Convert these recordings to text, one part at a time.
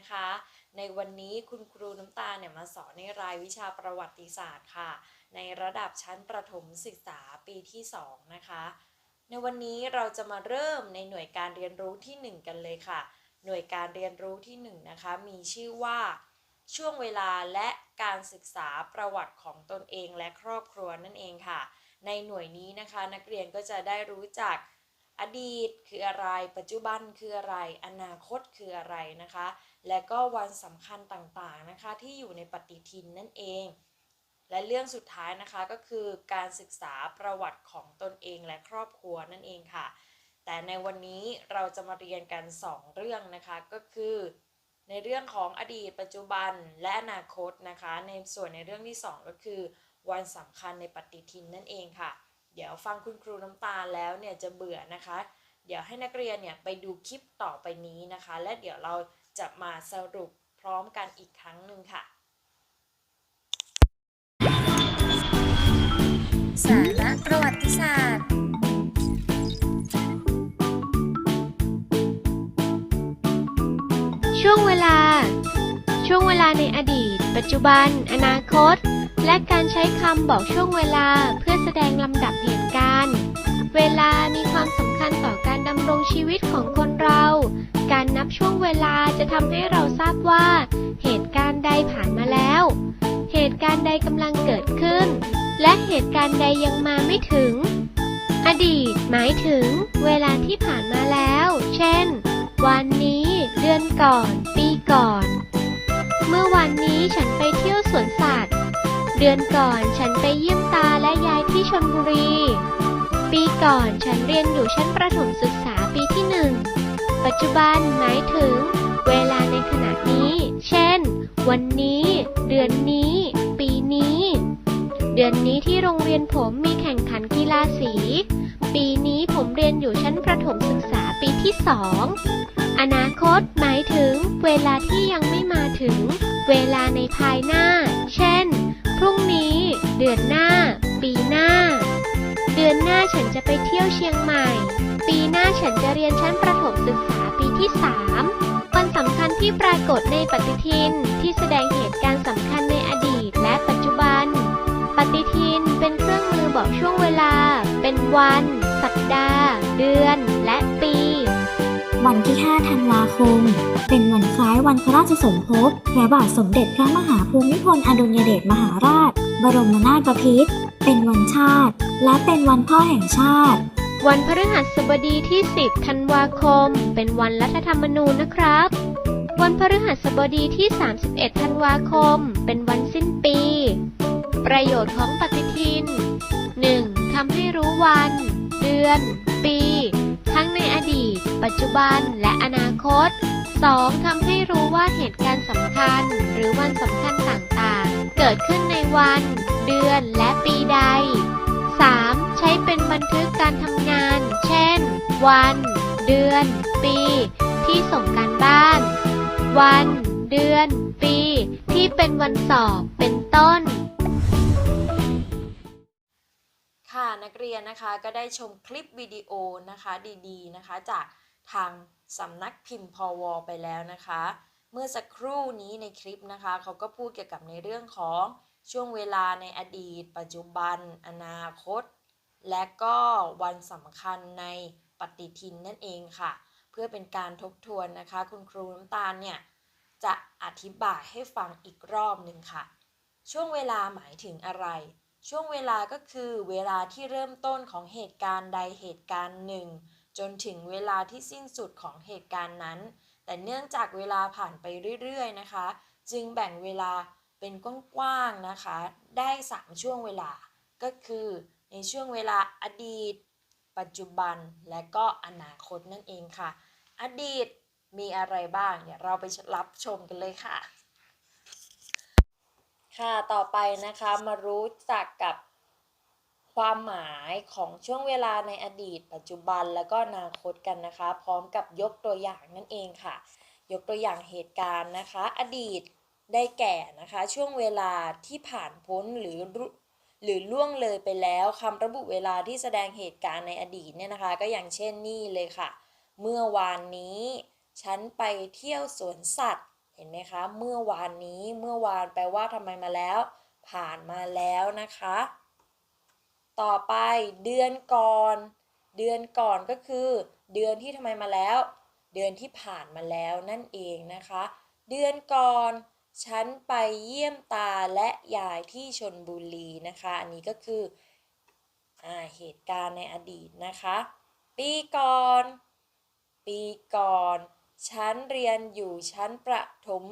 นะคะ ในวันนี้คุณครูน้ำตาเนี่ยมาสอนในรายวิชาประวัติศาสตร์ค่ะ ในระดับชั้นประถมศึกษาปีที่ 2 นะคะ ในวันนี้เราจะมาเริ่มในหน่วยการเรียนรู้ที่ 1 กันเลยค่ะ หน่วยการเรียนรู้ที่ 1 นะคะ มีชื่อว่า ช่วงเวลาและการศึกษาประวัติของตนเองและครอบครัวนั่นเองค่ะ ในหน่วยนี้นะคะนักเรียนก็จะได้รู้จักอดีตคืออะไร ปัจจุบันคืออะไร อนาคตคืออะไรนะคะ และก็วันสำคัญต่างๆนะคะที่อยู่ในปฏิทินนั่นเอง และเรื่องสุดท้ายนะคะก็คือการศึกษาประวัติของตนเองและครอบครัวนั่นเองค่ะ แต่ในวันนี้เราจะมาเรียนกัน 2 เรื่องนะคะก็คือ ในเรื่องของอดีตปัจจุบันและอนาคตนะคะ ในส่วนในเรื่องที่ 2 ก็คือ วันสำคัญในปฏิทินนั่นเองค่ะ เดี๋ยวฟังคุณครูน้ำตาลแล้วเนี่ยจะเบื่อนะคะ เดี๋ยวให้นักเรียนเนี่ยไปดูคลิปต่อไปนี้นะคะ และเดี๋ยวเรา จะมาสรุปพร้อมกันอีกครั้งหนึ่งค่ะ สาระประวัติศาสตร์ช่วงเวลา ช่วงเวลาในอดีต ปัจจุบัน อนาคต และการใช้คำบอกช่วงเวลาเพื่อแสดงลำดับเหตุการณ์ เวลามีความสำคัญต่อการดำรงชีวิตของคนเรา การนับช่วงเวลาจะทำให้เราทราบว่า เหตุการณ์ใดผ่านมาแล้ว เหตุการณ์ใดกำลังเกิดขึ้น และเหตุการณ์ใดยังมาไม่ถึง อดีตหมายถึง เวลาที่ผ่านมาแล้ว เช่น วันนี้ เดือนก่อน ปีก่อน เมื่อวันนี้ฉันไปเที่ยวสวนสัตว์ เดือนก่อนฉันไปเยี่ยมตาและยายที่ชนบุรี ปีก่อนฉันเรียนอยู่ชั้นประถมศึกษาปีที่หนึ่ง ปัจจุบันหมายถึง เวลาในขณะนี้ เช่น วันนี้ เดือนนี้ ปีนี้ เดือนนี้ที่โรงเรียนผมมีแข่งขันกีฬาสี ปีนี้ผมเรียนอยู่ชั้นประถมศึกษาปีที่สองอนาคตหมายถึง เวลาที่ยังไม่มาถึง เวลาในภายหน้า เช่น พรุ่งนี้ เดือนหน้า ปีหน้า เดือนหน้าฉันจะไปเที่ยวเชียงใหม่ ปีหน้าฉันจะเรียนชั้นประถมศึกษา ปีที่สามวันสำคัญที่ปรากฏในปฏิทินที่แสดงเหตุการณ์สำคัญในอดีตและปัจจุบัน ปฏิทินเป็นเครื่องมือบอกช่วงเวลา เป็นวัน สัปดาห์ เดือน และปี วันที่ 5 ธันวาคม เป็นวันคล้ายวันพระราชสมภพพระบาทสมเด็จพระมหาภูมิพลอดุลยเดชมหาราช บรมนาถบพิตรเป็นวันชาติ และเป็นวันพ่อแห่งชาติ วันพฤหัสบดีที่ 10 ธันวาคม เป็นวันรัฐธรรมนูญนะครับ วันพฤหัสบดีที่ 31 ธันวาคม เป็นวันสิ้นปี ประโยชน์ของปฏิทิน 1. ทำให้รู้วัน เดือน ปี ทั้งในอดีต ปัจจุบัน และอนาคต 2. ทำให้รู้ว่าเหตุการณ์สำคัญ หรือวันสำคัญต่างๆ เกิดขึ้นในวัน เดือน และปีใด 3. ใช้เป็นบันทึกการทำงาน เช่น วัน เดือน ปี ที่ส่งการบ้าน วัน เดือน ปี ที่เป็นวันสอบ เป็นต้น ค่ะนักเรียนนะคะก็ได้ชมคลิปวิดีโอนะคะดีๆนะคะ จากทางสำนักพิมพ์พอวไปแล้วนะคะ เมื่อสักครู่นี้ในคลิปนะคะ เขาก็พูดเกี่ยวกับในเรื่องของช่วงเวลาในอดีต ปัจจุบัน อนาคต และก็วันสำคัญในปฏิทินนั่นเองค่ะ เพื่อเป็นการทบทวนนะคะ คุณครูน้ำตาลเนี่ยจะอธิบายให้ฟังอีกรอบหนึ่งค่ะ ช่วงเวลาหมายถึงอะไร ช่วงเวลาก็คือเวลาที่เริ่มต้นของเหตุการณ์ใดเหตุการณ์หนึ่ง จนถึงเวลาที่สิ้นสุดของเหตุการณ์นั้น แต่เนื่องจากเวลาผ่านไปเรื่อยๆนะคะ จึงแบ่งเวลาเป็นกว้างๆนะคะ ได้ 3 ช่วงเวลาก็คือ ในช่วงเวลาอดีต ปัจจุบันและก็อนาคตนั่นเองค่ะ อดีตมีอะไรบ้าง เดี๋ยวเราไปรับชมกันเลยค่ะ ค่ะต่อไปนะคะมารู้จักกับความหมายของช่วงเวลาในอดีต ปัจจุบันแล้วก็อนาคตกันนะคะ พร้อมกับยกตัวอย่างนั่นเองค่ะ ยกตัวอย่างเหตุการณ์นะคะ อดีตได้แก่นะคะ ช่วงเวลาที่ผ่านพ้นหรือ หรือล่วงเลยไปแล้วคำระบุเวลาที่แสดงเหตุการณ์ในอดีตเนี่ยนะคะ ก็อย่างเช่นนี่เลยค่ะ เมื่อวานนี้ ฉันไปเที่ยวสวนสัตว์เห็นไหมคะ เมื่อวานนี้เมื่อวานแปลว่าทำไมมาแล้ว ผ่านมาแล้วนะคะ ต่อไปเดือนก่อน เดือนก่อนก็คือ เดือนที่ทำไมมาแล้ว เดือนที่ผ่านมาแล้วนั่นเองนะคะ เดือนก่อน ฉันไปเยี่ยมตาและยายที่ชนบุรีนะคะ อันนี้ก็คืออเหตุการณ์ในอดีตนะคะ ปีก่อน ปีก่อน ฉันเรียนอยู่ชั้นประถม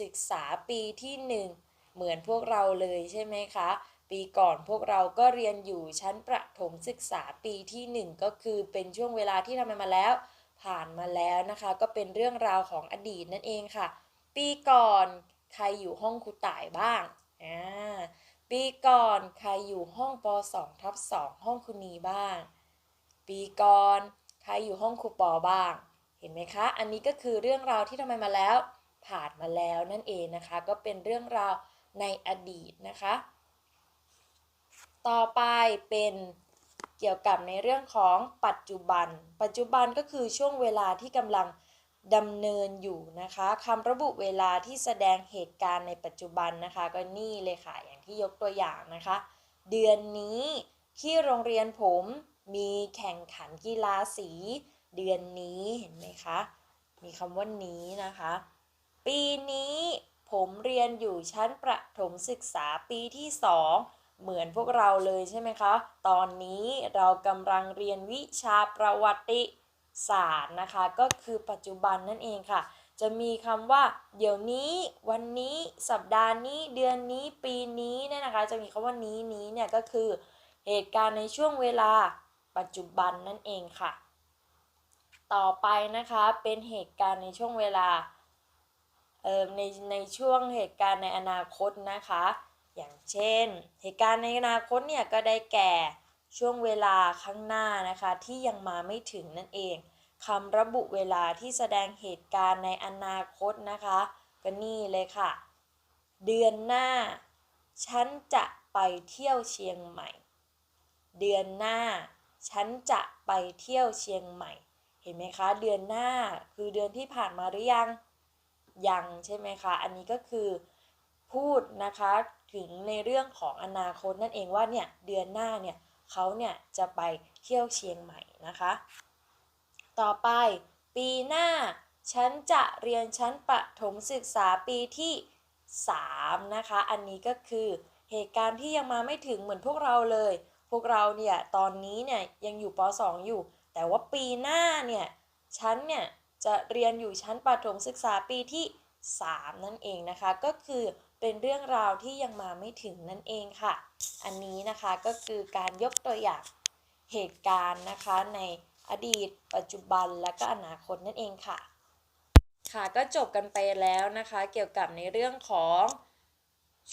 ศึกษาปีที่หนึ่งเหมือนพวกเราเลยใช่ไหมคะ ปีก่อนพวกเราก็เรียนอยู่ชั้นประถมศึกษาปีที่หนึ่งก็คือเป็นช่วงเวลาที่ทำมาแล้ว ผ่านมาแล้วนะคะ ก็เป็นเรื่องราวของอดีตนั่นเองค่ะ ปีก่อน ใครอยู่ห้องครูต่ายบ้างอ่าปีก่อนใครอยู่ห้องป .2 ทับ2ห้องคุณนีบ้าง ปีก่อนใครอยู่ห้องครูปอบ้าง เห็นไหมคะ อันนี้ก็คือเรื่องราวที่ทำไมมาแล้ว ผ่านมาแล้วนั่นเองนะคะ ก็เป็นเรื่องราวในอดีตนะคะ ต่อไปเป็นเกี่ยวกับในเรื่องของปัจจุบัน ปัจจุบันก็คือช่วงเวลาที่กำลัง ดำเนินอยู่นะคะคำระบุเวลาที่แสดงเหตุการณ์ในปัจจุบันนะคะ ก็นี่เลยค่ะ อย่างที่ยกตัวอย่างนะคะ เดือนนี้ที่โรงเรียนผมมีแข่งขันกีฬาสี เดือนนี้เห็นไหมคะ มีคำว่านี้นะคะ ปีนี้ผมเรียนอยู่ชั้นประถมศึกษาปีที่สองเหมือนพวกเราเลยใช่ไหมคะ ตอนนี้เรากำลังเรียนวิชาประวัติ ศาสตร์นะคะก็คือปัจจุบันนั่นเองค่ะ จะมีคำว่า เดี๋ยวนี้ วันนี้ สัปดาห์นี้ เดือนนี้ ปีนี้เนี่ยนะคะ จะมีคำว่านี้นี้เนี่ยก็คือเหตุการณ์ในช่วงเวลาปัจจุบันนั่นเองค่ะ ต่อไปนะคะเป็นเหตุการณ์ในช่วงเวลาเอ่อในในช่วงเหตุการณ์ในอนาคตนะคะ อย่างเช่น เหตุการณ์ในอนาคตเนี่ยก็ได้แก่ ช่วงเวลาข้างหน้านะคะที่ยังมาไม่ถึงนั่นเองคำระบุเวลาที่แสดงเหตุการณ์ในอนาคตนะคะก็นี่เลยค่ะ เดือนหน้า ฉันจะไปเที่ยวเชียงใหม่ เดือนหน้า ฉันจะไปเที่ยวเชียงใหม่ เห็นไหมคะ เดือนหน้าคือเดือนที่ผ่านมาหรือยัง ยังใช่ไหมคะ อันนี้ก็คือพูดนะคะถึงในเรื่องของอนาคตนั่นเองว่าเนี่ยเดือนหน้าเนี่ย เขาเนี่ยจะไปเที่ยวเชียงใหม่นะคะ ต่อไปปีหน้าฉันจะเรียนชั้นประถมศึกษาปีที่ 3 นะคะ อันนี้ก็คือเหตุการณ์ที่ยังมาไม่ถึงเหมือนพวกเราเลย พวกเราเนี่ยตอนนี้เนี่ยยังอยู่ป .2 อยู่ แต่ว่าปีหน้าเนี่ยฉันเนี่ยจะเรียนอยู่ชั้นประถมศึกษาปีที่ 3 นั่นเองนะคะ ก็คือ เป็นเรื่องราวที่ยังมาไม่ถึงนั่นเองค่ะ อันนี้นะคะก็คือการยกตัวอย่างเหตุการณ์นะคะในอดีต ปัจจุบันและก็อนาคตนั่นเองค่ะ ค่ะก็จบกันไปแล้วนะคะ เกี่ยวกับในเรื่องของ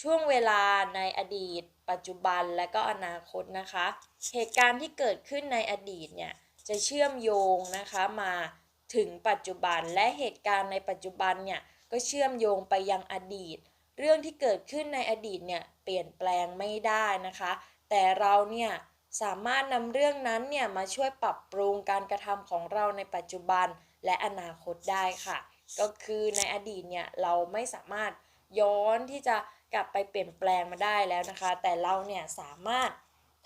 ช่วงเวลาในอดีต ปัจจุบันและก็อนาคตนะคะ เหตุการณ์ที่เกิดขึ้นในอดีตเนี่ยจะเชื่อมโยงนะคะมาถึงปัจจุบันและเหตุการณ์ในปัจจุบันเนี่ยก็เชื่อมโยงไปยังอดีต เรื่องที่เกิดขึ้นในอดีตเนี่ยเปลี่ยนแปลงไม่ได้นะคะ แต่เราเนี่ยสามารถนำเรื่องนั้นเนี่ยมาช่วยปรับปรุงการกระทำของเราในปัจจุบันและอนาคตได้ค่ะ ก็คือในอดีตเนี่ยเราไม่สามารถย้อนที่จะกลับไปเปลี่ยนแปลงมาได้แล้วนะคะ แต่เราเนี่ยสามารถ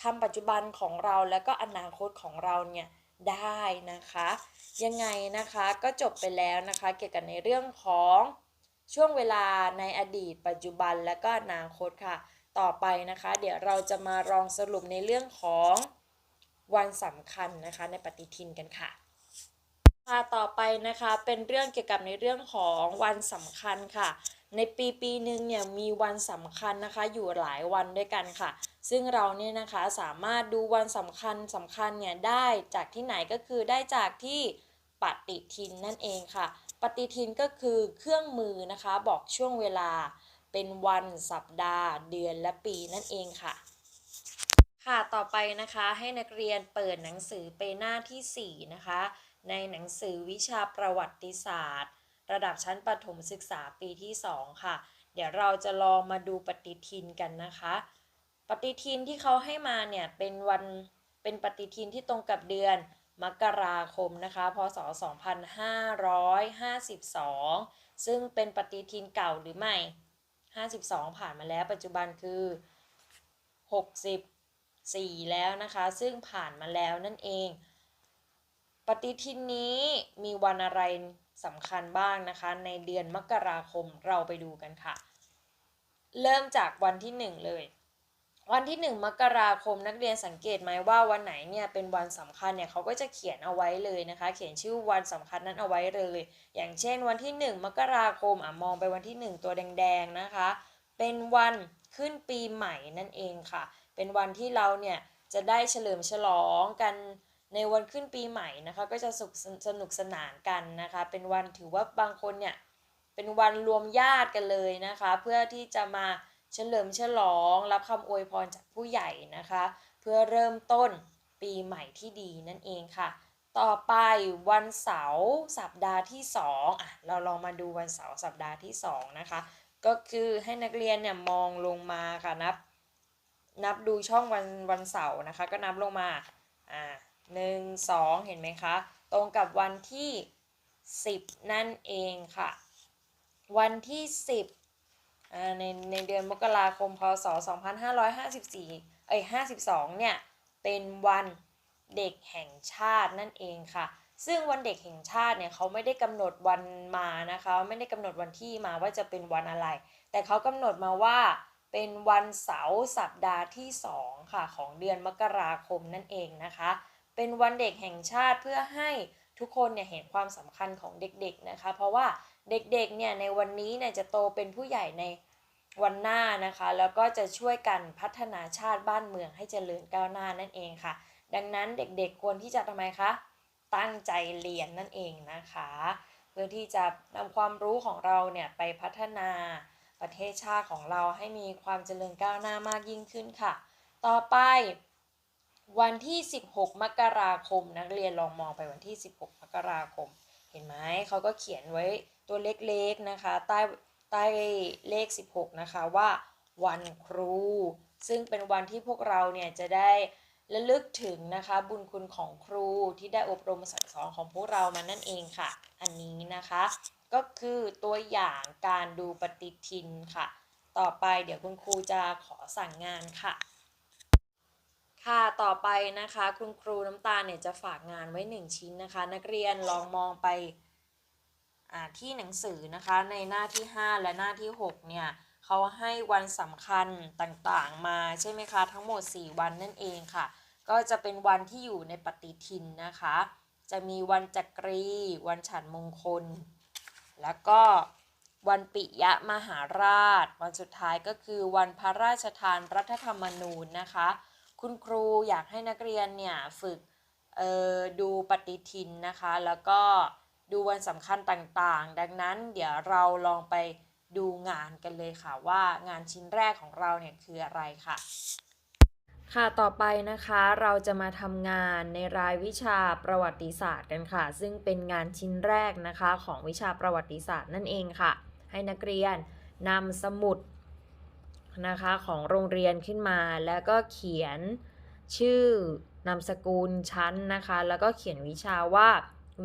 ทำปัจจุบันของเราแล้วก็อนาคตของเราเนี่ยได้นะคะ ยังไงนะคะก็จบไปแล้วนะคะ เกี่ยวกับในเรื่องของ ช่วงเวลาในอดีต ปัจจุบันและก็อนาคตค่ะ ต่อไปนะคะ เดี๋ยวเราจะมาลองสรุปในเรื่องของวันสำคัญนะคะ ในปฏิทินกันค่ะค่ะต่อไปนะคะเป็นเรื่องเกี่ยวกับในเรื่องของวันสำคัญค่ะ ในปีปีหนึ่งเนี่ยมีวันสำคัญนะคะอยู่หลายวันด้วยกันค่ะ ซึ่งเราเนี่ยนะคะสามารถดูวันสำคัญสำคัญเนี่ยได้จากที่ไหนก็คือได้จากที่ปฏิทินนั่นเองค่ะ ปฏิทินก็คือเครื่องมือนะคะบอกช่วงเวลาเป็นวันสัปดาห์ เดือนและปีนั่นเองค่ะ ค่ะต่อไปนะคะให้นักเรียนเปิดหนังสือไปหน้าที่ 4 นะคะ ในหนังสือวิชาประวัติศาสตร์ ระดับชั้นประถมศึกษาปีที่ 2 ค่ะ เดี๋ยวเราจะลองมาดูปฏิทินกันนะคะ ปฏิทินที่เขาให้มาเนี่ยเป็นวันเป็นปฏิทินที่ตรงกับเดือน มกราคมนะคะ พศ 2552 ซึ่งเป็นปฏิทินเก่าหรือไม่ 52 ผ่านมาแล้วปัจจุบันคือ 64 แล้วนะคะ ซึ่งผ่านมาแล้วนั่นเอง ปฏิทินนี้มีวันอะไรสำคัญบ้างนะคะ ในเดือนมกราคมเราไปดูกันค่ะ เริ่มจากวันที่ 1 เลย วันที่ 1 มกราคมนักเรียนสังเกตไหมว่าวันไหนเนี่ยเป็นวันสำคัญเนี่ยเขาก็จะเขียนเอาไว้เลยนะคะ เขียนชื่อวันสำคัญนั้นเอาไว้เลย อย่างเช่น วันที่ 1 มกราคมอะมองไปวันที่ 1 ตัวแดงๆนะคะ เป็นวันขึ้นปีใหม่นั่นเองค่ะ เป็นวันที่เราเนี่ยจะได้เฉลิมฉลองกันในวันขึ้นปีใหม่นะคะ ก็จะสุขสนุกสนานกันนะคะ เป็นวันถือว่าบางคนเนี่ยเป็นวันรวมญาติกันเลยนะคะ เพื่อที่จะมา เฉลิมฉลอง รับคำอวยพรจากผู้ใหญ่นะคะ เพื่อเริ่มต้นปีใหม่ที่ดีนั่นเองค่ะ ต่อไปวันเสาร์สัปดาห์ที่2อะเราลองมาดูวันเสาร์สัปดาห์ที่2นะคะ ก็คือให้นักเรียนเนี่ยมองลงมาค่ะนับ นับดูช่องวันวันเสาร์นะคะ ก็นับลงมาอ่าหนึ่งสองเห็นไหมคะ ตรงกับวันที่ 10 นั่นเองค่ะ วันที่ 10 ในในเดือนมกราคมพศ 2554 เอ้ย 52 เนี่ย เป็นวันเด็กแห่งชาตินั่นเองค่ะ ซึ่งวันเด็กแห่งชาติเนี่ยเขาไม่ได้กำหนดวันมานะคะ ไม่ได้กำหนดวันที่มาว่าจะเป็นวันอะไร แต่เขากำหนดมาว่าเป็นวันเสาร์สัปดาห์ที่ 2 ค่ะ ของเดือนมกราคมนั่นเองนะคะ เป็นวันเด็กแห่งชาติเพื่อให้ทุกคนเนี่ยเห็นความสำคัญของเด็กๆนะคะ เพราะว่า เด็กๆเนี่ยในวันนี้เนี่ยจะโตเป็นผู้ใหญ่ในวันหน้านะคะ แล้วก็จะช่วยกันพัฒนาชาติบ้านเมืองให้เจริญก้าวหน้านั่นเองค่ะ ดังนั้นเด็กๆควรที่จะทำไมคะ ตั้งใจเรียนนั่นเองนะคะ เพื่อที่จะนำความรู้ของเราเนี่ยไปพัฒนาประเทศชาติของเราให้มีความเจริญก้าวหน้ามากยิ่งขึ้นค่ะ ต่อไป วันที่ 16 มกราคม นักเรียนลองมองไปวันที่ 16 มกราคม เห็นไหมเขาก็เขียนไว้ ตัวเล็กๆนะคะใต้ใต้เลข 16 นะคะว่าวันครู ซึ่งเป็นวันที่พวกเราเนี่ยจะได้ระลึกถึงนะคะบุญคุณของครูที่ได้อบรมสั่งสอนของพวกเรามานั่นเองค่ะ อันนี้นะคะ ก็คือตัวอย่างการดูปฏิทินค่ะ ต่อไปเดี๋ยวคุณครูจะขอสั่งงานค่ะ ค่ะต่อไปนะคะ คุณครูน้ำตาลเนี่ยจะฝากงานไว้ 1 ชิ้นนะคะ นักเรียนลองมองไป ที่หนังสือนะคะในหน้าที่ 5 และหน้าที่ 6 เนี่ยเขาให้วันสำคัญต่างๆมาใช่ไหมคะ ทั้งหมด 4 วันนั่นเองค่ะ ก็จะเป็นวันที่อยู่ในปฏิทินนะคะ จะมีวันจักรี วันฉันมงคล แล้วก็วันปิยะมหาราช วันสุดท้ายก็คือวันพระราชทานรัฐธรรมนูญนะคะ คุณครูอยากให้นักเรียนเนี่ยฝึกดูปฏิทินนะคะ แล้วก็ ดูวันสำคัญต่างๆ ดังนั้นเดี๋ยวเราลองไปดูงานกันเลยค่ะว่างานชิ้นแรกของเราเนี่ยคืออะไรค่ะ ค่ะต่อไปนะคะเราจะมาทำงานในรายวิชาประวัติศาสตร์กันค่ะ ซึ่งเป็นงานชิ้นแรกนะคะของวิชาประวัติศาสตร์นั่นเองค่ะ ให้นักเรียนนำสมุดนะคะของโรงเรียนขึ้นมา แล้วก็เขียนชื่อนามสกุลชั้นนะคะ แล้วก็เขียนวิชาว่า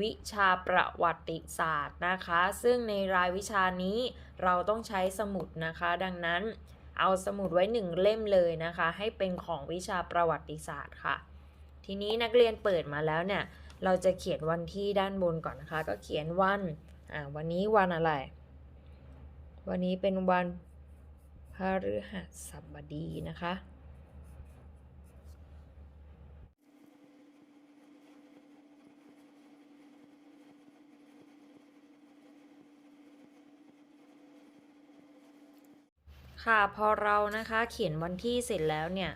วิชาประวัติศาสตร์นะคะ ซึ่งในรายวิชานี้เราต้องใช้สมุดนะคะ ดังนั้นเอาสมุดไว้หนึ่งเล่มเลยนะคะ ให้เป็นของวิชาประวัติศาสตร์ค่ะ ทีนี้นักเรียนเปิดมาแล้วเนี่ย เราจะเขียนวันที่ด้านบนก่อนนะคะ ก็เขียนวันอ่าวันนี้วันอะไร วันนี้เป็นวันพฤหัสบดีนะคะ ค่ะพอเรานะคะเขียนวันที่เสร็จแล้วเนี่ย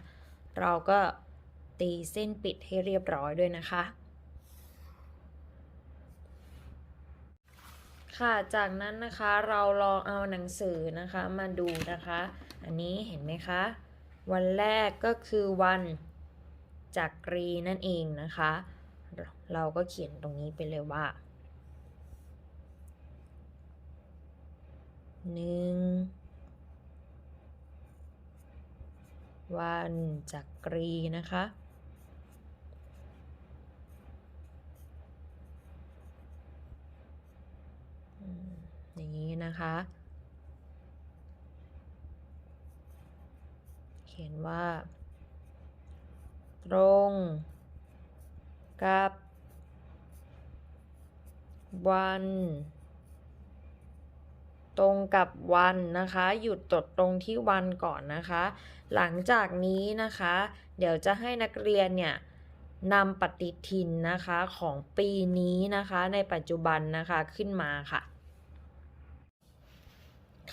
เราก็ตีเส้นปิดให้เรียบร้อยด้วยนะคะ ค่ะจากนั้นนะคะเราลองเอาหนังสือนะคะมาดูนะคะ อันนี้เห็นไหมคะ วันแรกก็คือวันจักรีนั่นเองนะคะ เราก็เขียนตรงนี้ไปเลยว่าหนึ่ง วันจักกรีนะคะ อย่างนี้นะคะ เขียนว่า ตรง กับ วัน ตรงกับวันนะคะ หยุดตดตรงที่วันก่อนนะคะ หลังจากนี้นะคะ เดี๋ยวจะให้นักเรียนเนี่ยนำปฏิทินนะคะของปีนี้นะคะในปัจจุบันนะคะขึ้นมาค่ะ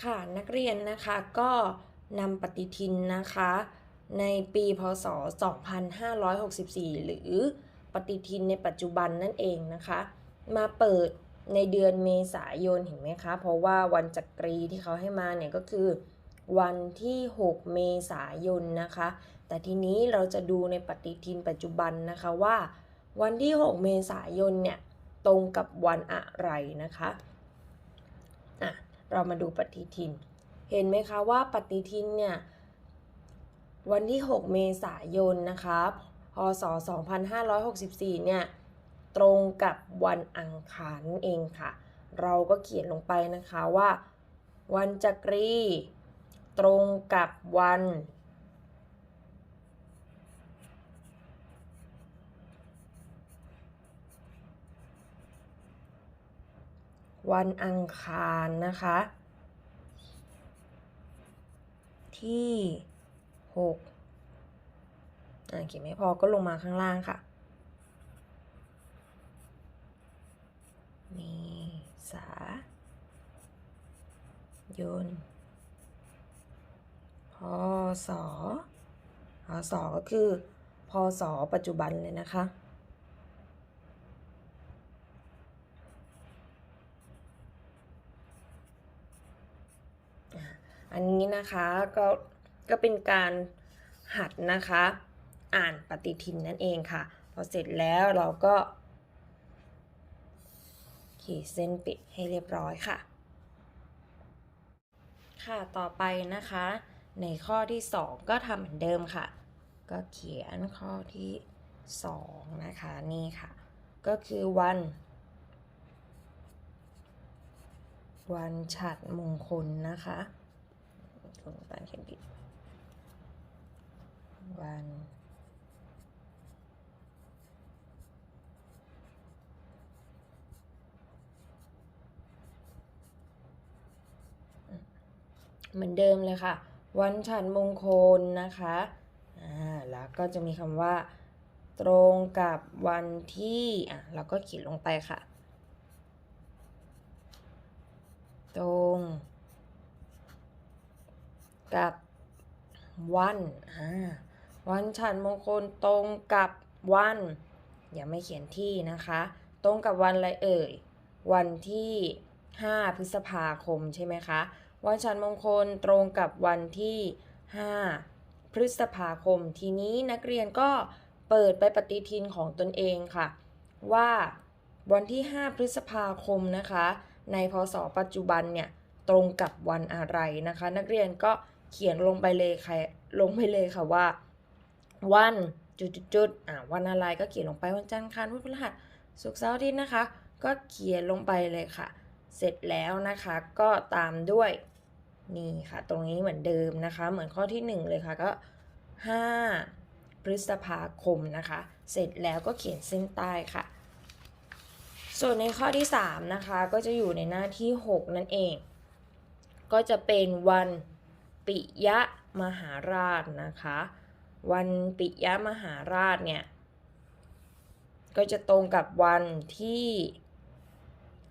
ค่ะนักเรียนนะคะก็นำปฏิทินนะคะ ในปีพศ 2564 หรือปฏิทินในปัจจุบันนั่นเองนะคะ มาเปิด ในเดือนเมษายนเห็นไหมคะ เพราะว่าวันจักรีที่เขาให้มาเนี่ยก็คือ วันที่ 6 เมษายนนะคะ แต่ทีนี้เราจะดูในปฏิทินปัจจุบันนะคะว่า วันที่ 6 เมษายนเนี่ยตรงกับวันอะไรนะคะอะเรามาดูปฏิทิน เห็นไหมคะว่าปฏิทินเนี่ยวันที่ 6 เมษายนนะคะ พศ 2564 เนี่ย ตรงกับวันอังคารเองค่ะ เราก็เขียนลงไปนะคะว่า วันจักรี ตรงกับวัน วันอังคารนะคะ ที่หกอ่าเขียนไม่พอก็ลงมาข้างล่างค่ะ นี่สายนพศพศก็คือพศปัจจุบันเลยนะคะ อันนี้นะคะก็ก็เป็นการหัดนะคะ อ่านปฏิทินนั่นเองค่ะ พอเสร็จแล้วเราก็ ขีดเส้นปิดให้เรียบร้อยค่ะ ค่ะต่อไปนะคะ ในข้อที่ 2 ก็ทำเหมือนเดิมค่ะ ก็เขียนข้อที่ 2 นะคะนี่ค่ะ ก็คือวัน วันฉัดมงคลนะคะคุณปานเขียนผิดวัน เหมือนเดิมเลยค่ะ วันฉันมงคลนะคะอ่าแล้วก็จะมีคำว่า ตรงกับวันที่อะเราก็เขียนลงไปค่ะ ตรง กับวันอ่าวันฉันมงคลตรงกับวัน อย่าไม่เขียนที่นะคะ ตรงกับวันอะไรเอ่ย วันที่ 5 พฤษภาคมใช่ไหมคะ วันฉันมงคลตรงกับวันที่ 5 พฤษภาคม ทีนี้นักเรียนก็เปิดไปปฏิทินของตนเองค่ะ ว่าวันที่ 5 พฤษภาคมนะคะ ในพศปัจจุบันเนี่ยตรงกับวันอะไรนะคะ นักเรียนก็เขียนลงไปเลยค่ะลงไปเลยค่ะว่า วันจุดๆๆอ่าวันอะไรก็เขียนลงไปวันจันทร์อังคารพุธพฤหัสศุกร์เสาร์อาทิตย์นะคะ ก็เขียนลงไปเลยค่ะ เสร็จแล้วนะคะก็ตามด้วย นี่ค่ะ ตรงนี้เหมือนเดิมนะคะ เหมือนข้อที่ 1 เลยค่ะก็ 5 พฤษภาคมนะคะ เสร็จแล้วก็เขียนเส้นใต้ค่ะ ส่วนในข้อที่ 3 นะคะ ก็จะอยู่ในหน้าที่ 6 นั่นเอง ก็จะเป็นวันปิยะมหาราชนะคะ วันปิยะมหาราชเนี่ย ก็จะตรงกับวันที่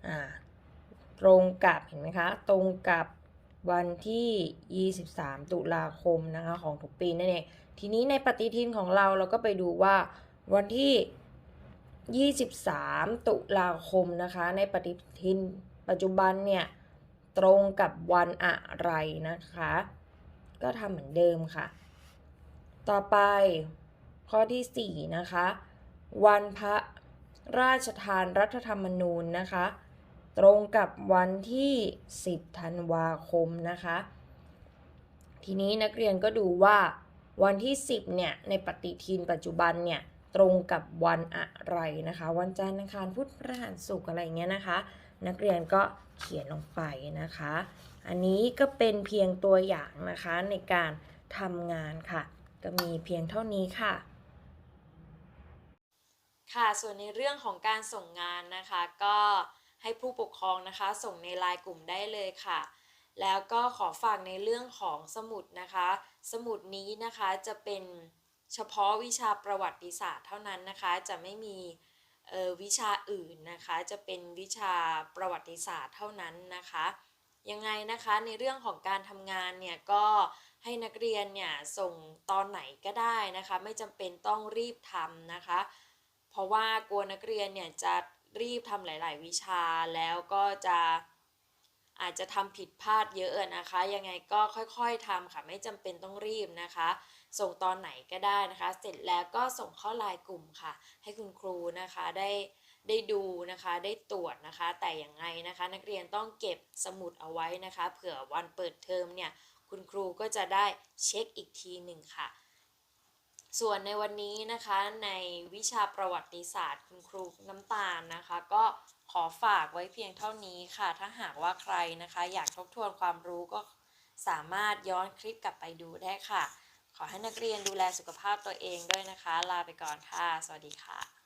อ่า ตรงกับเห็นไหมคะ ตรงกับ วันที่ 23 ตุลาคมนะคะของทุกปีนั่นเองทีนี้ในปฏิทินของเราเราก็ไปดูว่าวันที่ 23 ตุลาคมนะคะ ในปฏิทินปัจจุบันเนี่ยตรงกับวันอะไรนะคะ ก็ทำเหมือนเดิมค่ะ ต่อไปข้อที่ 4 นะคะ วันพระราชทานรัฐธรรมนูญนะคะ ตรงกับวันที่ 10 ธันวาคมนะคะ ทีนี้นักเรียนก็ดูว่าวันที่ 10 เนี่ย ในปฏิทินปัจจุบันเนี่ย ตรงกับวันอะไรนะคะ วันจันทร์อังคารพุธพฤหัสศุกร์อะไรเงี้ยนะคะ นักเรียนก็เขียนลงไปนะคะ อันนี้ก็เป็นเพียงตัวอย่างนะคะในการทำงานค่ะ ก็มีเพียงเท่านี้ค่ะ ค่ะ ส่วนในเรื่องของการส่งงานนะคะก็ ให้ผู้ปกครองนะคะ ส่งในไลน์กลุ่มได้เลยค่ะ แล้วก็ขอฝากในเรื่องของสมุดนะคะ สมุดนี้นะคะจะเป็นเฉพาะวิชาประวัติศาสตร์เท่านั้นนะคะ จะไม่มีออวิชาอื่นนะคะ จะเป็นวิชาประวัติศาสตร์เท่านั้นนะคะ ยังไงนะคะในเรื่องของการทำงานเนี่ยก็ให้นักเรียนเนี่ยส่งตอนไหนก็ได้นะคะ ไม่จำเป็นต้องรีบทำนะคะ เพราะว่ากลัวนักเรียนเนี่ยจะ รีบทำหลาย ๆ วิชาแล้วก็จะอาจจะทำผิดพลาดเยอะนะคะ ยังไงก็ค่อยๆทำค่ะ ไม่จำเป็นต้องรีบนะคะ ส่งตอนไหนก็ได้นะคะ เสร็จแล้วก็ส่งเข้าไลน์กลุ่มค่ะ ให้คุณครูนะคะได้ได้ดูนะคะได้ตรวจนะคะ แต่อย่างไงนะคะ นักเรียนต้องเก็บสมุดเอาไว้นะคะ เผื่อวันเปิดเทอมเนี่ยคุณครูก็จะได้เช็คอีกทีหนึ่งค่ะ ส่วนในวันนี้นะคะในวิชาประวัติศาสตร์ คุณครูน้ำตาลนะคะ ก็ขอฝากไว้เพียงเท่านี้ค่ะ ถ้าหากว่าใครนะคะ อยากทบทวนความรู้ก็สามารถย้อนคลิปกลับไปดูได้ค่ะ ขอให้นักเรียนดูแลสุขภาพตัวเองด้วยนะคะ ลาไปก่อนค่ะ สวัสดีค่ะ